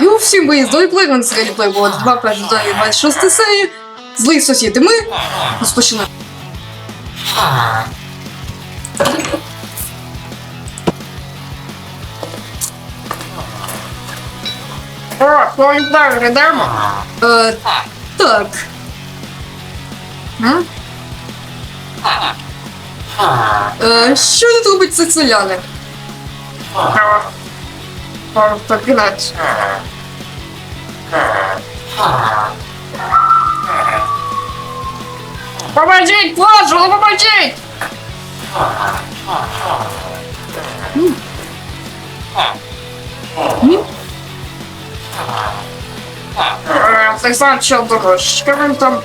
І у всім виїздовий плей на серіалі плей було 2 перші 26 серії. Злий сусід. І ми розпочинаємо. О, планетар, йдемо. Е, так. М? Е, що тут робить це селяни? О, о, то кінець. Поможіть, прошу, ну поможіть! Е, Ти сам що думаєш? Що він там?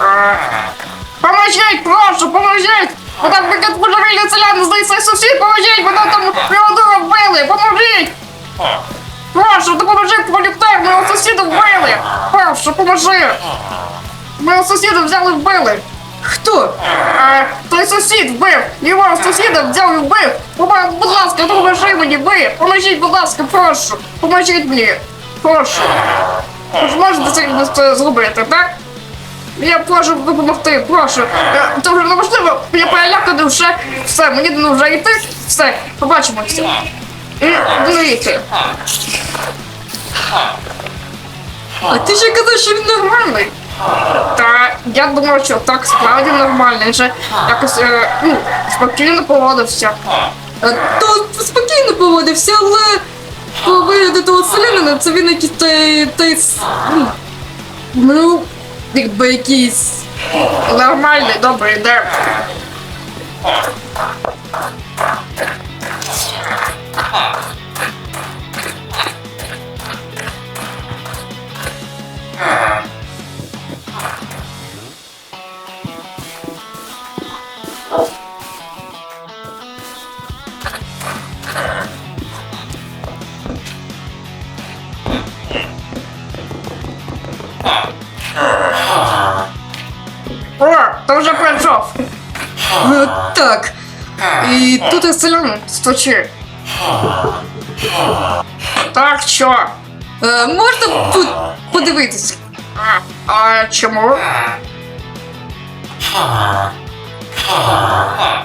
Е, Поможіть, прошу, поможіть! Бо там таке божевільне селяни, здається, сусід, поможіть, бо там там Феодора вбили, поможіть! Прошу, допоможи політер, мого сусіда вбили! Прошу, поможи! Мого сусіда взяли вбили! Хто? Е, той сусід вбив! Його сусіда взяв і вбив! Будь ласка, допоможи мені, ви! Поможіть, будь ласка, прошу! Поможіть мені! Прошу! Ви ж можете це зробити, так? Я прошу допомогти, прошу. Це вже неможливо, я переляканий вже. Все, мені не вже йти. Все, побачимося. І дивіться. А ти ще казав, що він нормальний. Та я думав, що так справді нормально, він же якось е, ну, спокійно поводився. Е, то спокійно поводився, але по вигляду того селянина, це він якийсь той, той, ну, ну, якби якийсь Нормальний, добрий, йде. О, ти вже прийшов. е, так. І тут Тут і селян стучи. Так, що? е, можна тут подивитись? А, а чому?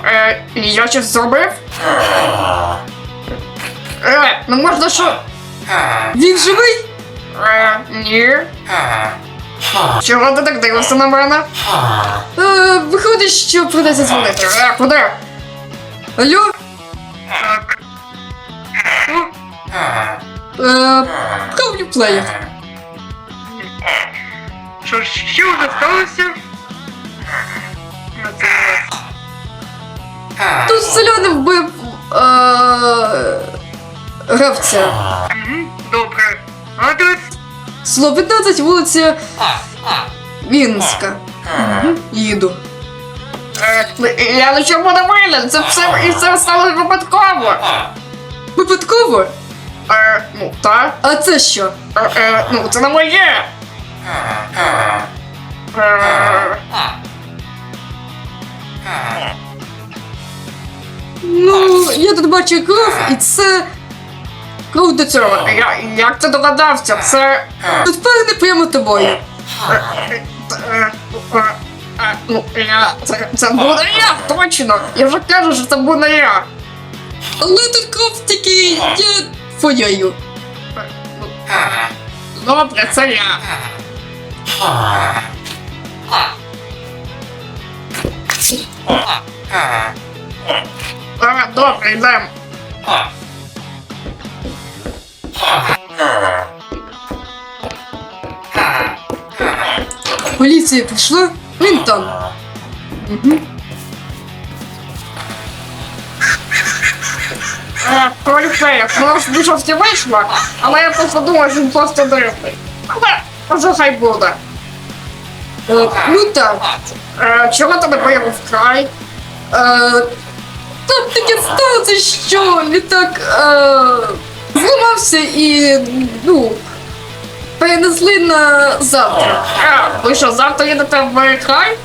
Е, я щось зробив? Е, ну можна що? Він живий? Е, ні. Чого ти так дивишся на мене? Е, виходить, що придеться дзвонити. Е, куди? Алло? Так. Е, Кавлю плеєр. Що, що вже сталося? Тут селянин вбив е, гравця. Добре. Адрес? Село 15, вулиця Вінська. Їду. Е, я нічого не винен, це все і це стало випадково. Випадково? Е, ну, так. А це що? Е, е, ну, це не моє. Е, Ну, я тут бачу кров, і це кров до цього. я, як ти догадався? Це... Тут пахне прямо тобою. Е, е, е, ну, я... Це, це буду я, точно. Я вже кажу, що це буду я. Але тут кров тільки є твоєю. Ну, Добре, це я. Добре, йдемо. Прийшла, він там. Угу. Е, Поліцея, воно ж більшості вийшло, але я просто думаю, що він просто дивний. Але вже хай буде. Е, ну так. Е, чого ти не в край? Е, там таке сталося, що літак е, зламався і ну, перенесли на завтра. Е, ви що, завтра їдете в край?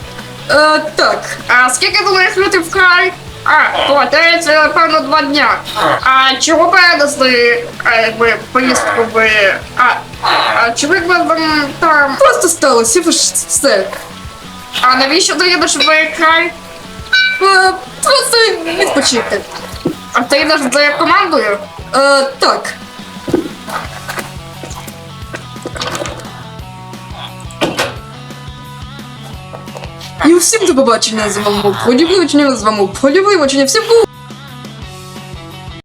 Е, так. А скільки думаєш люди в край? А, то це, напевно, два дня. А чого перенесли, а, якби, поїздку ви... А, а чи ви там, там... Просто сталося, ви ж все. А навіщо ти їдеш в край? Е, Просто відпочити. А ти йдеш за командою? Е, так. І усім до побачення з вами. Полюбливочення з вами. Полюбливочення. Всім бу!